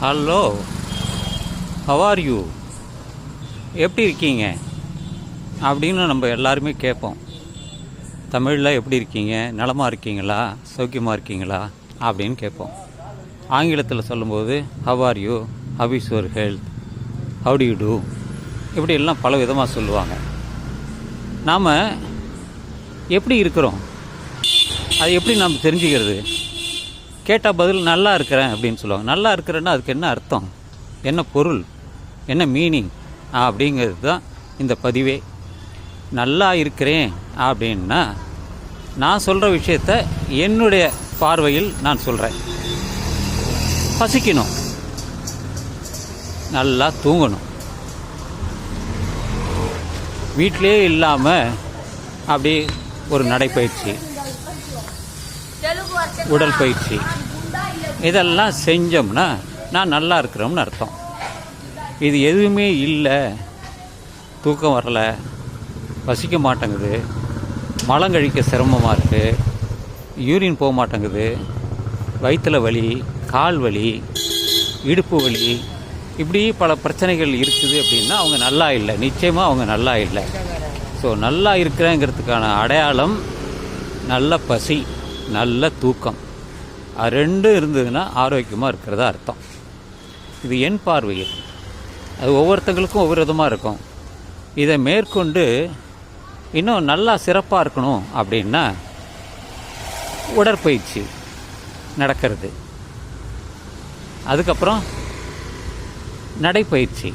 Hello how are you எப்படி இருக்கீங்க? அப்படின்னு நம்ம எல்லாருமே கேட்போம். தமிழில் எப்படி இருக்கீங்க? நலமாக இருக்கீங்களா? சௌக்கியமாக இருக்கீங்களா? அப்படின்னு கேட்போம். ஆங்கிலத்தில் சொல்லும்போது how are you how is your health how do you do இப்படி எல்லாம் பல விதமாக சொல்லுவாங்க. நாம் எப்படி இருக்கிறோம்? அது எப்படி நாம் தெரிஞ்சுக்கிறது? கேட்டால் பதில் நல்லா இருக்கிறேன் அப்படின்னு சொல்லுவாங்க. நல்லா இருக்கிறேன்னா அதுக்கு என்ன அர்த்தம்? என்ன பொருள்? என்ன மீனிங் அப்படிங்கிறது தான் இந்த பதிவே. நல்லா இருக்கிறேன் அப்படின்னா நான் சொல்கிற விஷயத்த என்னுடைய பார்வையில் நான் சொல்கிறேன் பசிக்கணும். நல்லா தூங்கணும். வீட்டிலே இல்லாமல் அப்படி ஒரு நடைப்பயிற்சி உடல் பயிற்சி. இதெல்லாம் செஞ்சோம்னா நான் நல்லா இருக்கிறோம்னு அர்த்தம். இது எதுவுமே இல்லை. தூக்கம் வரலை. பசிக்க மாட்டேங்குது. மலம் கழிக்க சிரமமாக இருக்குது யூரின் போக மாட்டேங்குது. வயிற்றில் வலி கால் வலி இடுப்பு வலி இப்படி பல பிரச்சனைகள் இருக்குது அப்படின்னா அவங்க நல்லா இல்லை. நிச்சயமாக அவங்க நல்லா இல்லை. ஸோ நல்லா இருக்கிறேங்கிறதுக்கான அடையாளம் நல்ல பசி. நல்ல தூக்கம். அது ரெண்டும் இருந்ததுன்னா ஆரோக்கியமாக இருக்கிறதா அர்த்தம். இது என் பார்வையில். அது ஒவ்வொருத்தங்களுக்கும் ஒவ்வொரு விதமாக இருக்கும். இதை மேற்கொண்டு இன்னும் நல்லா சிறப்பாக இருக்கணும் அப்படின்னா உடற்பயிற்சி நடக்கிறது. அதுக்கப்புறம் நடைப்பயிற்சி.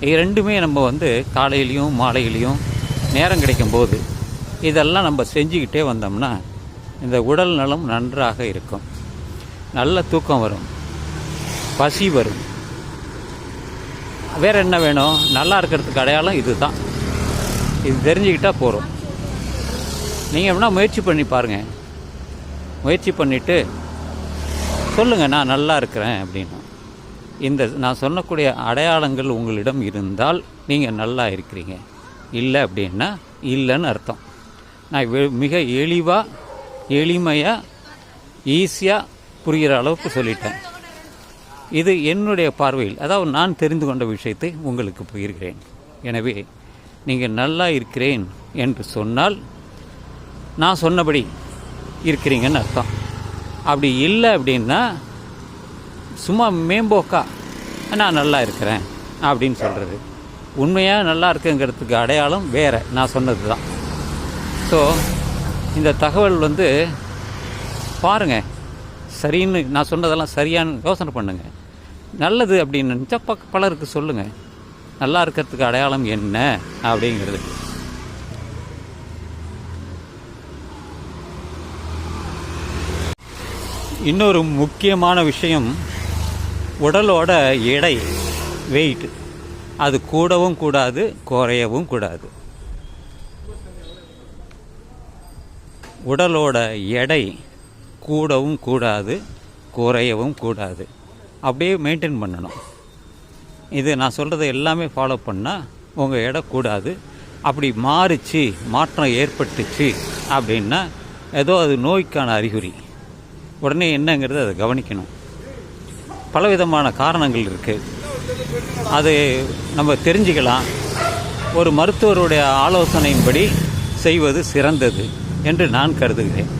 இது ரெண்டுமே நம்ம வந்து காலையிலையும் மாலையிலையும் நேரம் கிடைக்கும் போது இதெல்லாம் நம்ம செஞ்சுக்கிட்டே வந்தோம்னா இந்த உடல் நலம் நன்றாக இருக்கும். நல்ல தூக்கம் வரும். பசி வரும். வேறு என்ன வேணும்? நல்லா இருக்கிறதுக்கு அடையாளம் இதுதான். இது தெரிஞ்சுக்கிட்டால் போகிறோம் நீங்கள் வேணால் முயற்சி பண்ணி பாருங்கள் முயற்சி பண்ணிவிட்டு சொல்லுங்கள் நான் நல்லா இருக்கிறேன் அப்படின்னு. இந்த நான் சொல்லக்கூடிய அடையாளங்கள் உங்களிடம் இருந்தால் நீங்கள் நல்லா இருக்கிறீங்க. இல்லை அப்படின்னா இல்லைன்னு அர்த்தம். நான் வெ- மிக எளிவாக எளிமையாக ஈஸியாக புரிகிற அளவுக்கு சொல்லிட்டேன். இது என்னுடைய பார்வையில் அதாவது நான் தெரிந்து கொண்ட விஷயத்தை உங்களுக்கு போயிருக்கிறேன் எனவே நீங்கள் நல்லா இருக்கிறேன் என்று சொன்னால் நான் சொன்னபடி இருக்கிறீங்கன்னு அர்த்தம். அப்படி இல்லை அப்படின்னா சும்மா மேம்போக்கா நான் நல்லா இருக்கிறேன் அப்படின்னு சொல்கிறது உண்மையாக நல்லா இருக்குங்கிறதுக்கு அடையாளம் வேறு நான் சொன்னது தான் ஸோ இந்த தகவல் வந்து பாருங்கள் சரின்னு நான் சொன்னதெல்லாம் சரியான்னு யோசனை பண்ணுங்கள் நல்லது அப்படின்னு நினச்சா பக்க பலருக்கு சொல்லுங்கள் நல்லா இருக்கிறதுக்கு அடையாளம் என்ன அப்படிங்கிறது. இன்னொரு முக்கியமான விஷயம் உடலோட எடை வெயிட் அது கூடவும் கூடாது குறையவும் கூடாது. உடலோட எடை கூடவும் கூடாது குறையவும் கூடாது. அப்படியே மெயின்டைன் பண்ணணும். இது நான் சொல்கிறத எல்லாமே ஃபாலோ பண்ணால் உங்கள் எடை கூடாது. அப்படி மாறிச்சு மாற்றம் ஏற்பட்டுச்சு அப்படின்னா ஏதோ அது நோய்க்கான அறிகுறி. உடனே என்னங்கிறத அதை கவனிக்கணும். பலவிதமான காரணங்கள் இருக்குது அது நம்ம தெரிஞ்சுக்கலாம். ஒரு மருத்துவருடைய ஆலோசனையின்படி செய்வது சிறந்தது. என்று நான் கருதுகிறேன்.